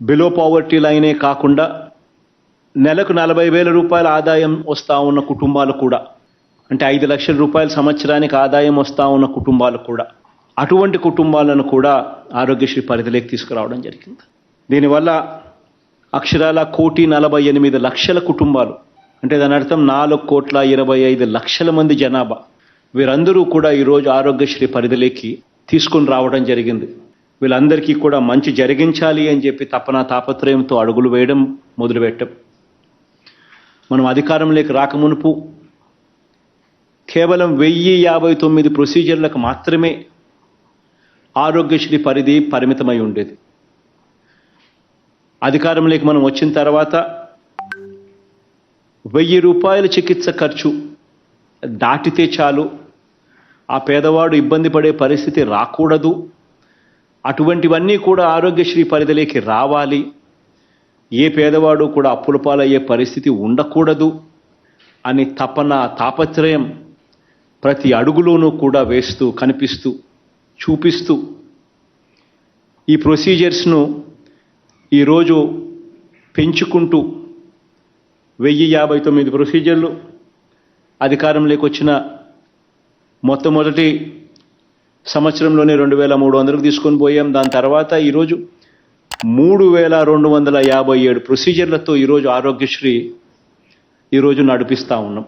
Below poverty లైనే కాకుండా నెలకు నలభై వేల రూపాయల ఆదాయం వస్తూ ఉన్న కుటుంబాలు కూడా అంటే ఐదు లక్షల రూపాయల సంవత్సరానికి ఆదాయం వస్తూ ఉన్న కుటుంబాలు కూడా అటువంటి కుటుంబాలను కూడా ఆరోగ్యశ్రీ పరిధిలోకి తీసుకురావడం జరిగింది. దీనివల్ల అక్షరాల కోటి నలభై ఎనిమిది లక్షల కుటుంబాలు అంటే దాని అర్థం నాలుగు కోట్ల ఇరవై ఐదు లక్షల మంది జనాభా వీరందరూ కూడా ఈరోజు ఆరోగ్యశ్రీ పరిధిలోకి తీసుకుని రావడం జరిగింది. వీళ్ళందరికీ కూడా మంచి జరిగించాలి అని చెప్పి తపన తాపత్రయంతో అడుగులు వేయడం మొదలుపెట్టాం. మనం అధికారంలోకి రాకమునుపు కేవలం వెయ్యి యాభై తొమ్మిది ప్రొసీజర్లకు మాత్రమే ఆరోగ్యశ్రీ పరిధి పరిమితమై ఉండేది. అధికారంలోకి మనం వచ్చిన తర్వాత వెయ్యి రూపాయల చికిత్స ఖర్చు దాటితే చాలు. ఆ పేదవాడు ఇబ్బంది పడే పరిస్థితి రాకూడదు. అటువంటివన్నీ కూడా ఆరోగ్యశ్రీ పరిధిలోకి రావాలి. ఏ పేదవాడు కూడా అప్పుల పాలయ్యే పరిస్థితి ఉండకూడదు అని తపన తాపత్రయం ప్రతి అడుగులోనూ కూడా వేస్తూ కనిపిస్తూ చూపిస్తూ ఈ ప్రొసీజర్స్ను ఈరోజు పెంచుకుంటూ వెయ్యి యాభై తొమ్మిది ప్రొసీజర్లు అధికారంలోకి వచ్చిన మొట్టమొదటి సంవత్సరంలోనే రెండు వేల మూడు వందలకు తీసుకొని పోయాం. దాని తర్వాత ఈరోజు మూడు వేల రెండు వందల యాభై ఏడు ప్రొసీజర్లతో ఈరోజు ఆరోగ్యశ్రీ ఈరోజు నడిపిస్తూ ఉన్నాం.